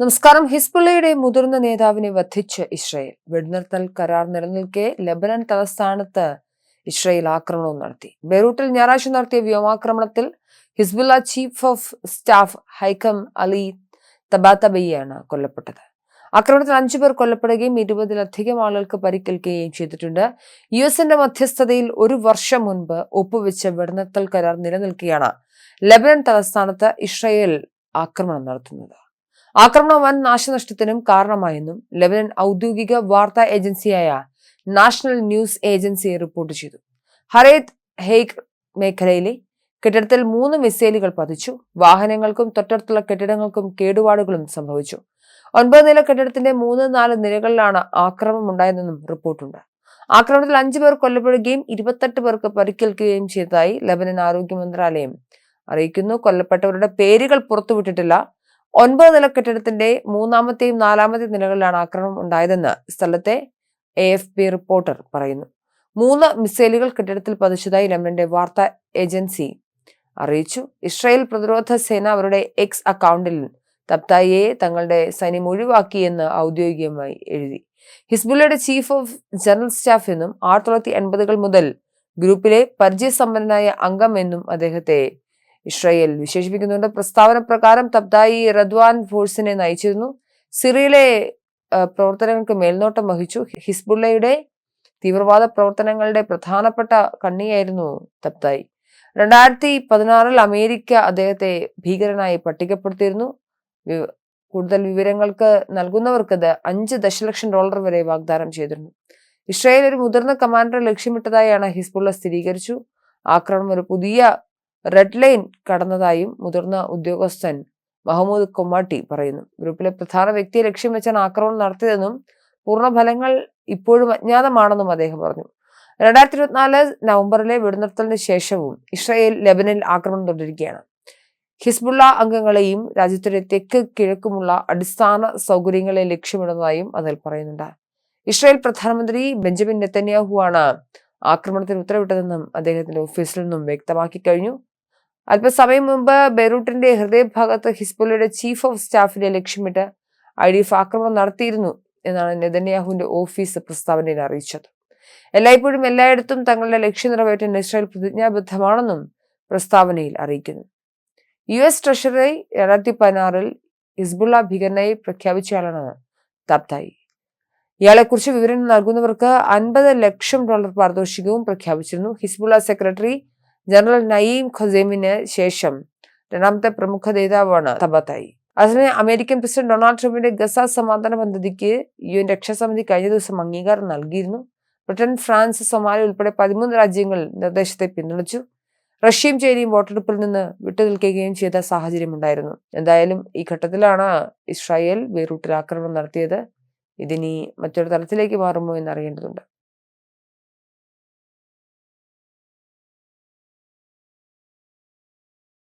നമസ്കാരം. ഹിസ്ബുള്ളയുടെ മുതിർന്ന നേതാവിനെ വധിച്ച് ഇസ്രയേൽ. വെടിനിർത്തൽ കരാർ നിലനിൽക്കെ ലബനൻ തലസ്ഥാനത്ത് ഇസ്രയേൽ ആക്രമണവും നടത്തി. ബെയ്റൂട്ടിൽ ഞായറാഴ്ച നടത്തിയ വ്യോമാക്രമണത്തിൽ Hezbollah chief of staff Haytham Ali തബാത്തബയ്യാണ് കൊല്ലപ്പെട്ടത്. ആക്രമണത്തിൽ അഞ്ചു പേർ കൊല്ലപ്പെടുകയും ഇരുപതിലധികം ആളുകൾക്ക് പരിക്കേൽക്കുകയും ചെയ്തിട്ടുണ്ട്. യു എസിന്റെ മധ്യസ്ഥതയിൽ ഒരു വർഷം മുൻപ് ഒപ്പുവെച്ച വെടിനിർത്തൽ കരാർ നിലനിൽക്കുകയാണ് ലബനൻ തലസ്ഥാനത്ത് ഇസ്രയേൽ ആക്രമണം നടത്തുന്നത്. ആക്രമണം വൻ നാശനഷ്ടത്തിനും കാരണമായെന്നും ലെബനൻ ഔദ്യോഗിക വാർത്താ ഏജൻസിയായ നാഷണൽ ന്യൂസ് ഏജൻസി റിപ്പോർട്ട് ചെയ്തു. ഹറേത് ഹെയ്ക് മേഖലയിലെ കെട്ടിടത്തിൽ മൂന്ന് മിസൈലുകൾ പതിച്ചു. വാഹനങ്ങൾക്കും തൊട്ടടുത്തുള്ള കെട്ടിടങ്ങൾക്കും കേടുപാടുകളും സംഭവിച്ചു. ഒൻപത് നില കെട്ടിടത്തിന്റെ മൂന്ന് നാല് നിലകളിലാണ് ആക്രമണം ഉണ്ടായതെന്നും റിപ്പോർട്ടുണ്ട്. ആക്രമണത്തിൽ അഞ്ചു പേർ കൊല്ലപ്പെടുകയും ഇരുപത്തെട്ട് പേർക്ക് പരിക്കേൽക്കുകയും ചെയ്തതായി ലബനൻ ആരോഗ്യ മന്ത്രാലയം അറിയിക്കുന്നു. കൊല്ലപ്പെട്ടവരുടെ പേരുകൾ പുറത്തുവിട്ടിട്ടില്ല. ഒൻപത് നില കെട്ടിടത്തിന്റെ മൂന്നാമത്തെയും നാലാമത്തെയും നിലകളിലാണ് ആക്രമണം ഉണ്ടായതെന്ന് സ്ഥലത്തെ എ എഫ് പി റിപ്പോർട്ടർ പറയുന്നു. മൂന്ന് മിസൈലുകൾ കെട്ടിടത്തിൽ പതിച്ചതായി ലെമന്റെ വാർത്താ ഏജൻസി അറിയിച്ചു. ഇസ്രായേൽ പ്രതിരോധ സേന അവരുടെ എക്സ് അക്കൗണ്ടിൽ തപ്തായിയെ തങ്ങളുടെ സൈന്യം ഒഴിവാക്കിയെന്ന് ഔദ്യോഗികമായി എഴുതി. ഹിസ്ബുള്ളയുടെ ചീഫ് ഓഫ് ജനറൽ സ്റ്റാഫ് എന്നും ആയിരത്തി തൊള്ളായിരത്തി എൺപതുകൾ മുതൽ ഗ്രൂപ്പിലെ പരിചയസമ്പന്നനായ അംഗം എന്നും അദ്ദേഹത്തെ ഇസ്രയേൽ വിശേഷിപ്പിക്കുന്നുണ്ട്. പ്രസ്താവന പ്രകാരം തബ്ദായി റദ്വാൻ ഫോഴ്സിനെ നയിച്ചിരുന്നു. സിറിയയിലെ പ്രവർത്തനങ്ങൾക്ക് മേൽനോട്ടം വഹിച്ചു. ഹിസ്ബുള്ളയുടെ തീവ്രവാദ പ്രവർത്തനങ്ങളുടെ പ്രധാനപ്പെട്ട കണ്ണിയായിരുന്നു തബ്ദായി. രണ്ടായിരത്തി പതിനാറിൽ അമേരിക്ക അദ്ദേഹത്തെ ഭീകരനായി പട്ടികപ്പെടുത്തിയിരുന്നു. കൂടുതൽ വിവരങ്ങൾക്ക് നൽകുന്നവർക്ക് അഞ്ച് ദശലക്ഷം ഡോളർ വരെ വാഗ്ദാനം ചെയ്തിരുന്നു. ഇസ്രായേൽ ഒരു മുതിർന്ന കമാൻഡറെ ലക്ഷ്യമിട്ടതായാണ് ഹിസ്ബുള്ള സ്ഥിരീകരിച്ചു. ആക്രമണം ഒരു പുതിയ റെഡ് ലൈൻ കടന്നതായും മുതിർന്ന ഉദ്യോഗസ്ഥൻ മഹമ്മൂദ് കൊമ്മാട്ടി പറയുന്നു. ഗ്രൂപ്പിലെ പ്രധാന വ്യക്തിയെ ലക്ഷ്യം വെച്ചാണ് ആക്രമണം നടത്തിയതെന്നും പൂർണ ഫലങ്ങൾ ഇപ്പോഴും അജ്ഞാതമാണെന്നും അദ്ദേഹം പറഞ്ഞു. രണ്ടായിരത്തി ഇരുപത്തിനാല് നവംബറിലെ വെടിനിർത്തലിന് ശേഷവും ഇസ്രായേൽ ലെബനിൽ ആക്രമണം തുടരുകയാണ്. ഹിസ്ബുള്ള അംഗങ്ങളെയും രാജ്യത്തിന്റെ തെക്ക് കിഴക്കുമുള്ള അടിസ്ഥാന സൗകര്യങ്ങളെ ലക്ഷ്യമിടുന്നതായും അതിൽ പറയുന്നുണ്ട്. ഇസ്രായേൽ പ്രധാനമന്ത്രി ബെഞ്ചമിൻ നെത്തന്യാഹുവാണ് ആക്രമണത്തിന് ഉത്തരവിട്ടതെന്നും അദ്ദേഹത്തിന്റെ ഓഫീസിൽ നിന്നും വ്യക്തമാക്കി കഴിഞ്ഞു. അല്പസമയം മുമ്പ് ബെയ്റൂട്ടിന്റെ ഹൃദയഭാഗത്ത് ഹിസ്ബുള്ളയുടെ ചീഫ് ഓഫ് സ്റ്റാഫിനെ ലക്ഷ്യമിട്ട് എഫ് ആക്രമണം നടത്തിയിരുന്നു എന്നാണ് നെതന്യാഹുവിന്റെ ഓഫീസ് പ്രസ്താവനയിൽ അറിയിച്ചത്. എല്ലായ്പ്പോഴും എല്ലായിടത്തും തങ്ങളുടെ ലക്ഷ്യം നിറവേറ്റാൻ ഇസ്രായേൽ പ്രതിജ്ഞാബദ്ധമാണെന്നും പ്രസ്താവനയിൽ അറിയിക്കുന്നു. യു എസ് ട്രഷറി രണ്ടായിരത്തി പതിനാറിൽ ഹിസ്ബുള്ള ഭീകരനായി പ്രഖ്യാപിച്ചയാളാണ് തബ്തായി. ഇയാളെക്കുറിച്ച് വിവരം നൽകുന്നവർക്ക് അൻപത് ലക്ഷം ഡോളർ പാരിതോഷികവും പ്രഖ്യാപിച്ചിരുന്നു. ഹിസ്ബുള്ള സെക്രട്ടറി ജനറൽ നയീം ഖസീമിന് ശേഷം രണ്ടാമത്തെ പ്രമുഖ നേതാവാണ് തബത്തായി. അതേസമയം അമേരിക്കൻ പ്രസിഡന്റ് ഡൊണാൾഡ് ട്രംപിന്റെ ഗസ സമാധാന പദ്ധതിക്ക് യു എൻ രക്ഷാസമിതി കഴിഞ്ഞ ദിവസം അംഗീകാരം നൽകിയിരുന്നു. ബ്രിട്ടൻ ഫ്രാൻസ് സൊമാലി ഉൾപ്പെടെ പതിമൂന്ന് രാജ്യങ്ങൾ നിർദ്ദേശത്തെ പിന്തുണച്ചു. റഷ്യയും ചൈനയും വോട്ടെടുപ്പിൽ നിന്ന് വിട്ടുനിൽക്കുകയും ചെയ്ത സാഹചര്യം ഉണ്ടായിരുന്നു എന്തായാലും ഈ ഘട്ടത്തിലാണ് ഇസ്രായേൽ ബെയ്റൂട്ടിൽ ആക്രമണം നടത്തിയത്. ഇതിനി മറ്റൊരു തലത്തിലേക്ക് മാറുമോ എന്നറിയേണ്ടതുണ്ട്.